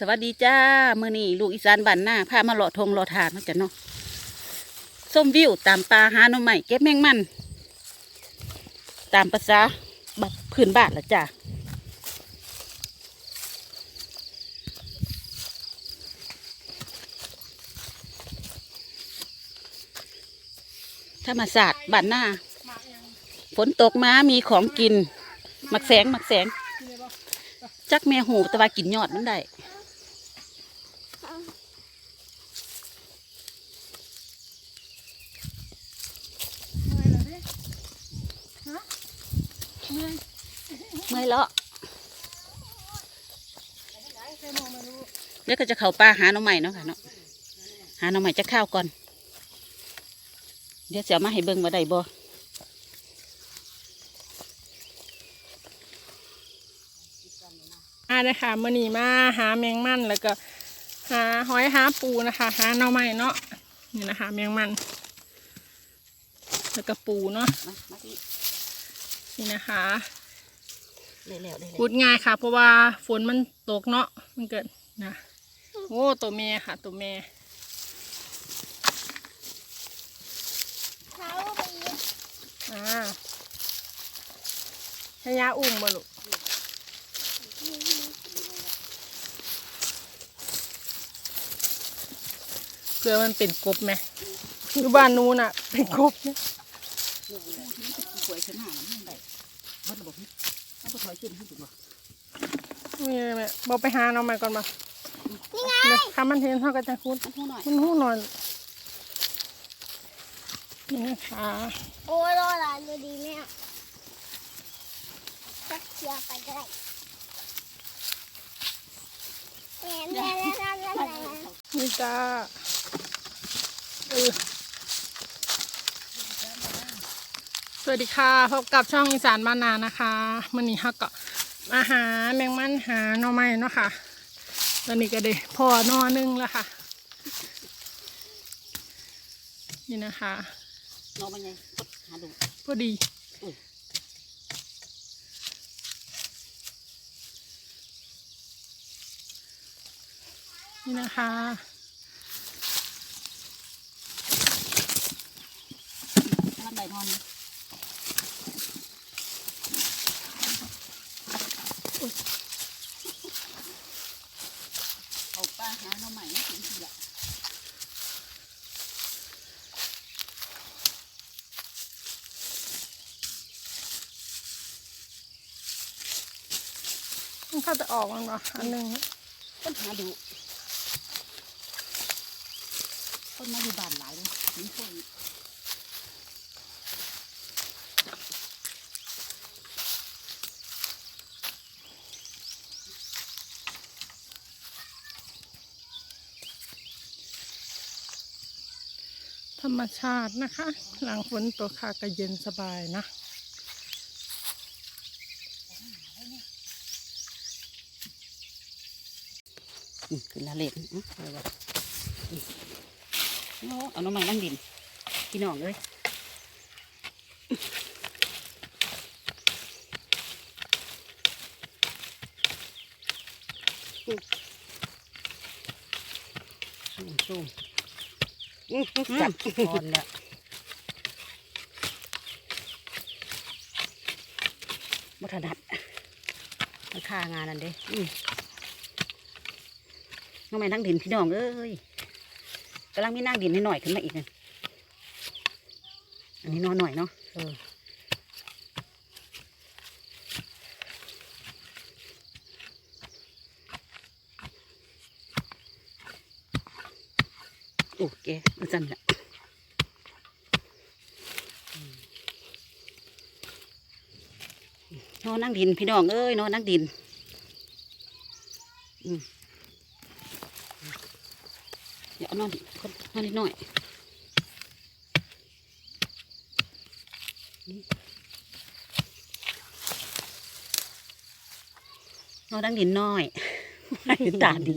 สวัสดีจ้ามื่อนี้ลูกอีสานบ้านหน้าพามาเลาะทงเลาะทานมาจ้ะเนาะส้มวิวตามปลาหาหน่อใหม่เก็บแมงมัน ตามภาษาบัพื้นบ้านละจ้าธรรมศาสตร์บ้านหน้าฝนตกมามีของกิน มักแสงมักแสงจักแม่หูแต่ว่ากินยอดมันได้ เมื่อยแล้วเดี๋ยวก็จะเข้าป่าหาหน่อใหม่เนาะค่ะเนาะหาหน่อใหม่จะข้าวก่อน เดี๋ยวจะเอามาให้เบิ่งว่าได้บ่อ่านะคะมื่อนี้มาหาแมงมันแล้วก็หาหอยหาปูนะคะหาหน่อไม้เนาะนี่นะคะ แมงมัน แล้วก็ปูเนาะมามาที่ นี่นะคะเร็วๆได้พูดง่ายค่ะ เพราะว่าฝนมันตกเนาะมันเกิดนะโอ้ตัวแม่ค่ะ ตัวแม่เขาไปยิงอ่าให้ยาอุ้มมาลูกเพื่อมันเป็นกบไหมอยู่บ้านนู้นอะ เป็นกบเนี่ย สวยขึ้นหน้ามันได้เบิ้ลระบบนี้เอาไปถอยขึ้นให้ดูบ่นี่แม่บอกไปหาน้องใหม่ก่อนมานี่ไงถ้ามันเห็นเท่ากันจะคุ้นมันหูหน่อยมันหูหน่อยนี่นะคะโอ้ยรอหลานดูดีแม่จักเชียร์ไปได้แม่แม่แม่แม่แม่แม่นี่จ้าเออ สวัสดีค่ะพบกับช่องอีสานบ้านนานะคะมื่อนี้เขาก็มาหาแมงมันหาหน่อไม้เนาะค่ะตอนนี้ก็ได้พอนอหนึงแล้วค่ะ นี่นะคะนองมันไงหาดูพอดีอนี่นะคะถ้ามันได้นอน เอาปลาหาหน่อใหม่ไม่ถึงทีละมันเข้าจะออกมันวะอันหนึ่งต้นหาดูต้นมาอยู่บ้านหลายเลยถึงคน ธรรมชาตินะคะ หลังฝนตกค่ะก็เย็นสบายนะอืมขึ้นละเล็ดอื้อเอาไว้อืมโอ้เอาหน้ำมันนั่งดินพี่น้องเลยอืมซูมซูมอืม จับพอนแล้วมัถนัดมันค่างานนั่นเด้น้องแม่นั่งดินพี่น้องเอ้ยกำลังมีนั่งดินนิดหน่อยขึ้นมาอีกนะอันนี้นอนหน่อยเนาะเออ โอ้แกมันสั่นละนอนนั่งดินพี่น้องเอ้ยนอนนั่งดินอืมเดี๋ยวเอานอนคนนอนนิดหน่อยนี่นนดังดินน้อยตาดี